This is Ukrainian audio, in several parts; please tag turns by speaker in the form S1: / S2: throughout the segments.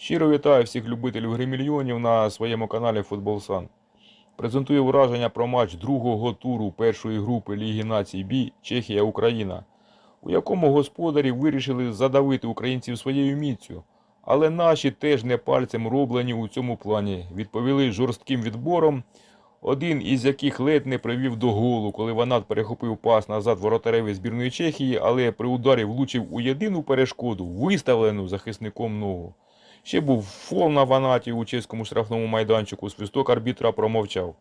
S1: Щиро вітаю всіх любителів гри мільйонів на своєму каналі Футбол Сан. Презентую враження про матч другого туру першої групи Ліги націй Бі Чехія-Україна, у якому господарі вирішили задавити українців своєю міцю. Але наші теж не пальцем роблені у цьому плані, відповіли жорстким відбором, один із яких ледь не привів до голу, коли Ванат перехопив пас назад воротареві збірної Чехії, але при ударі влучив у єдину перешкоду, виставлену захисником ногу. Ще був фол на Ванаті у чеському штрафному майданчику, свисток арбітра промовчав.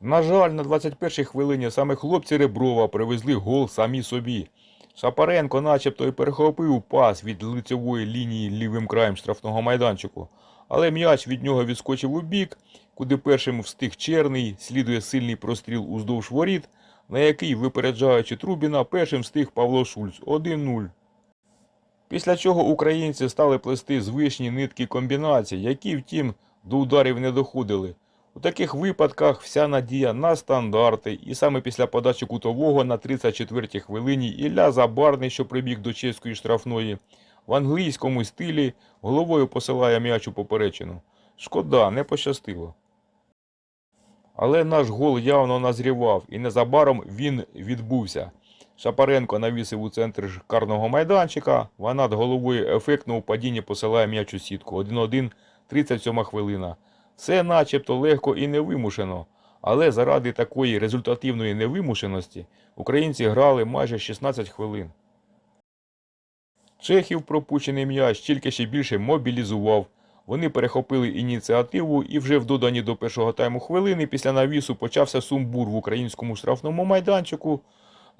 S1: На жаль, на 21-й хвилині саме хлопці Реброва привезли гол самі собі. Шапаренко начебто і перехопив пас від лицевої лінії лівим краєм штрафного майданчику, але м'яч від нього відскочив у бік, куди першим встиг черний, слідує сильний простріл уздовж воріт, на який, випереджаючи Трубіна, першим встиг Павло Шульц 1-0. Після чого українці стали плести звичні нитки комбінацій, які, втім, до ударів не доходили. У таких випадках вся надія на стандарти, і саме після подачі кутового на 34-й хвилині Ілля Забарний, що прибіг до чеської штрафної, в англійському стилі головою посилає м'яч у поперечину. Шкода, не пощастило. Але наш гол явно назрівав, і незабаром він відбувся. Шапаренко навісив у центр карного майданчика, Ванат головою ефектно у падінні посилає м'яч у сітку. 1-1, 37 хвилина. Все начебто легко і невимушено, але заради такої результативної невимушеності українці грали майже 16 хвилин. Чехів пропущений м'яч тільки ще більше мобілізував. Вони перехопили ініціативу і вже в додані до першого тайму хвилини після навісу почався сумбур в українському штрафному майданчику,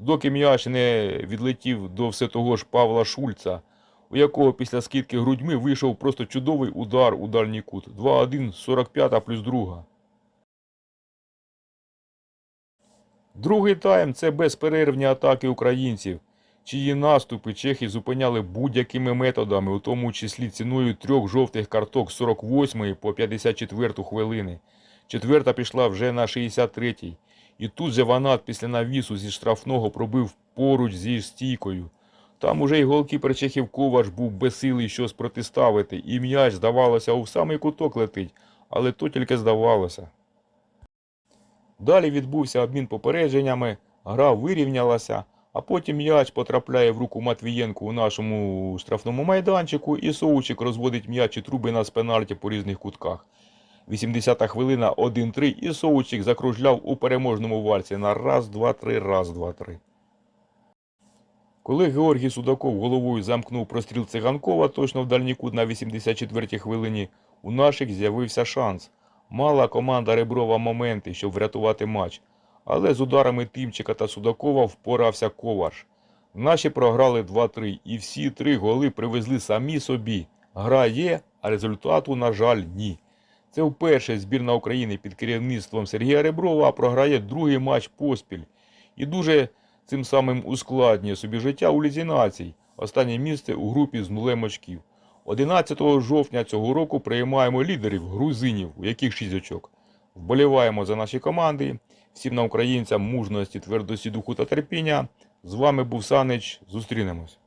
S1: доки м'яч не відлетів до все того ж Павла Шульца, у якого після скидки грудьми вийшов просто чудовий удар у дальній кут. 2-1, 45 плюс друга. Другий тайм це безперервні атаки українців, чиї наступи чехи зупиняли будь-якими методами, у тому числі ціною трьох жовтих карток з 48 по 54 хвилини. Четверта пішла вже на 63-й. І тут же Ванат після навісу зі штрафного пробив поруч зі стійкою. Там уже й голкіпер Чехів Ковач був безсилий щось протиставити, і м'яч, здавалося, у самий куток летить, але то тільки здавалося. Далі відбувся обмін попередженнями, гра вирівнялася, а потім м'яч потрапляє в руку Матвієнку у нашому штрафному майданчику, і Соучик розводить м'яч і Трубина з пенальті по різних кутках. 80-та хвилина 1-3 і Соучик закружляв у переможному вальці на раз, два, три, раз, два, три. Коли Георгій Судаков головою замкнув простріл циганкова точно в дальній на 84-й хвилині, у наших з'явився шанс. Мала команда Реброва моменти, щоб врятувати матч, але з ударами Тимчика та Судакова впорався Коваш. Наші програли 2-3 і всі три голи привезли самі собі. Гра є, а результату, на жаль, ні. Це вперше збірна України під керівництвом Сергія Реброва програє другий матч поспіль. І дуже цим самим ускладнює собі життя у лізі націй. Останнє місце у групі з нулем очків. 11 жовтня цього року приймаємо лідерів грузинів, у яких 6 очок. Вболіваємо за наші команди. Всім нам українцям мужності, твердості духу та терпіння. З вами був Санич. Зустрінемось.